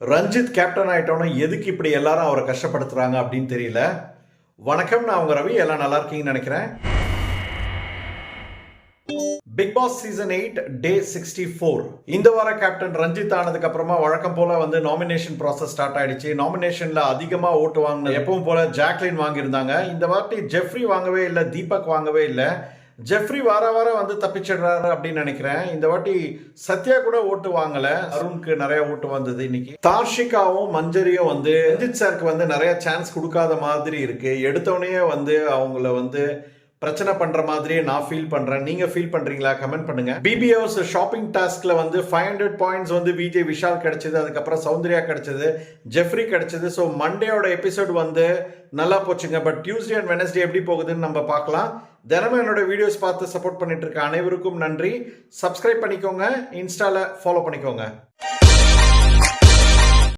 Ranjith captain ஆகிட்டோன்னா எதுக்கு இப்படி எல்லாரும் அவரை கஷ்டப்படுத்துறாங்க அப்படின்னு தெரியல. வணக்கம் நான் உங்க ரவி. எல்லாம் நல்லா இருக்கீங்கன்னு நினைக்கிறேன். Bigg Boss season eight day sixty four இந்த வார கேப்டன் ரஞ்சித் ஆனதுக்கு அப்புறமா வழக்கம் போல வந்து நாமினேஷன் ப்ராசஸ் ஸ்டார்ட் ஆயிடுச்சு. நாமினேஷன்ல அதிகமா ஓட்டு வாங்கின எப்பவும் போல ஜாக்லின் வாங்கியிருந்தாங்க. இந்த வாட்டி ஜெஃப்ரி வாங்கவே இல்லை தீபக் வாங்கவே இல்லை. ஜெஃப்ரி வார வாரம் வந்து தப்பிச்சிடுறாரு அப்படின்னு நினைக்கிறேன். இந்த வாட்டி சத்யா கூட ஓட்டு வாங்கல. அருணுக்கு நிறைய ஓட்டு வந்தது இன்னைக்கு. தார்ஷிகாவும் மஞ்சரியும் வந்து ரஞ்சித் சாருக்கு வந்து நிறைய சான்ஸ் கொடுக்காத மாதிரி இருக்கு. எடுத்தோடனே வந்து அவங்கள வந்து பிரச்சனை பண்ற மாதிரியே நான் ஃபீல் பண்றேன். நீங்க ஃபீல் பண்றீங்களா? கமெண்ட் பண்ணுங்க. பிபிஎஸ் ஷாப்பிங் டாஸ்க்ல வந்து ஃபைவ் ஹண்ட்ரட் பாயிண்ட்ஸ் வந்து விஜய் விஷால் கிடைச்சது. அதுக்கப்புறம் சௌந்தர்யா கிடைச்சது. ஜெஃப்ரி கிடைச்சது. ஸோ மண்டேயோட எபிசோட் வந்து நல்லா போச்சுங்க. பட் டியூஸ்டே அண்ட் வெனஸ்டே எப்படி போகுதுன்னு நம்ம பார்க்கலாம். தினமும் என்னோட வீடியோஸ் பார்த்து சப்போர்ட் பண்ணிட்டு இருக்க அனைவருக்கும் நன்றி. சப்ஸ்கிரைப் பண்ணிக்கோங்க. இன்ஸ்டால ஃபாலோ பண்ணிக்கோங்க.